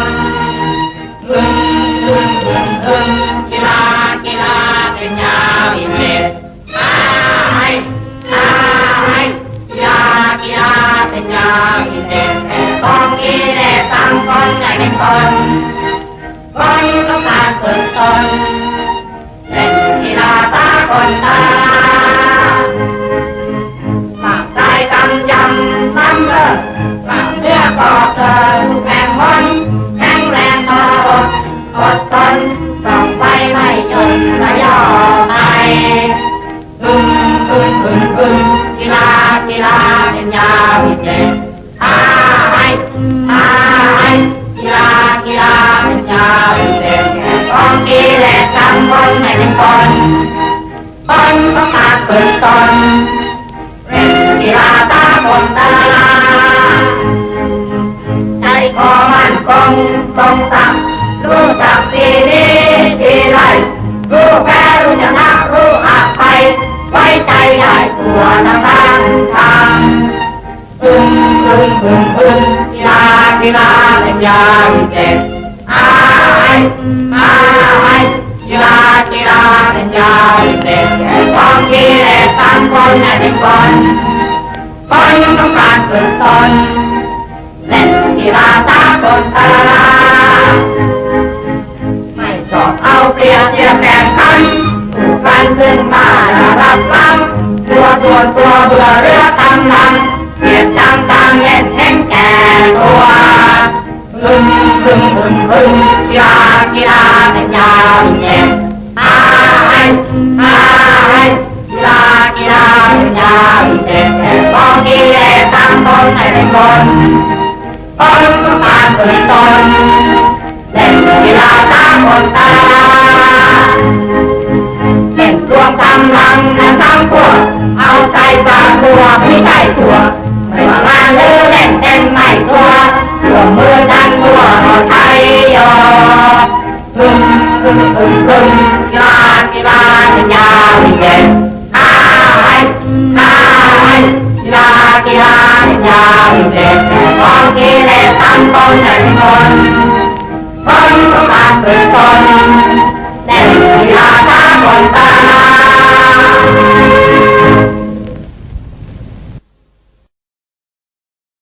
นพึ่งพึ่งพึ่งพึ่งกีฬากีฬาเป็นยาวิเศษตายตายกีฬากีฬาเป็นยาวิเศษแต่ของกิเลสตั้งคนใเป็นคนคนต้องการฝึกตนเล่นกีฬาตาคนตา กกำบนให้เป็นคนบนต้องการฝึกตนเป็นกีฬาตาบนตาลาใจคอมันคงตรงต่ำรู้จักสีนี้ทีไรรู้แพ้รู้ชนะรู้อาภัยไว้ใจได้ตัวทางด้านทางอึ้งอึ้งอึ้งอึ้งกีฬากีฬาเป็นยาวิเศษอายอาย กีฬากีฬาเป็นยาวิเศษแก่ความกิเลสตั้งคนให้เป็นคนคนต้องการฝึกตนเล่นกีฬาตาคนตาลาไม่ชอบเอาเปรียบเทียบแข่งขันถูกกันขึ้นมาระดับล้ำตัวตัวตัวเบื่อเรือตำลังเกียดจังตังเล่นแข่งแก่ตัวพึ่งพึ่งพึ่งพึ่งกีฬากีฬาเป็นยากีฬากีฬาเป็นยา วิเศษแก่กองกิเลสตั้งตนให้เกิเลสตั้งตนให้เป็นคนคนต้องการฝึกตน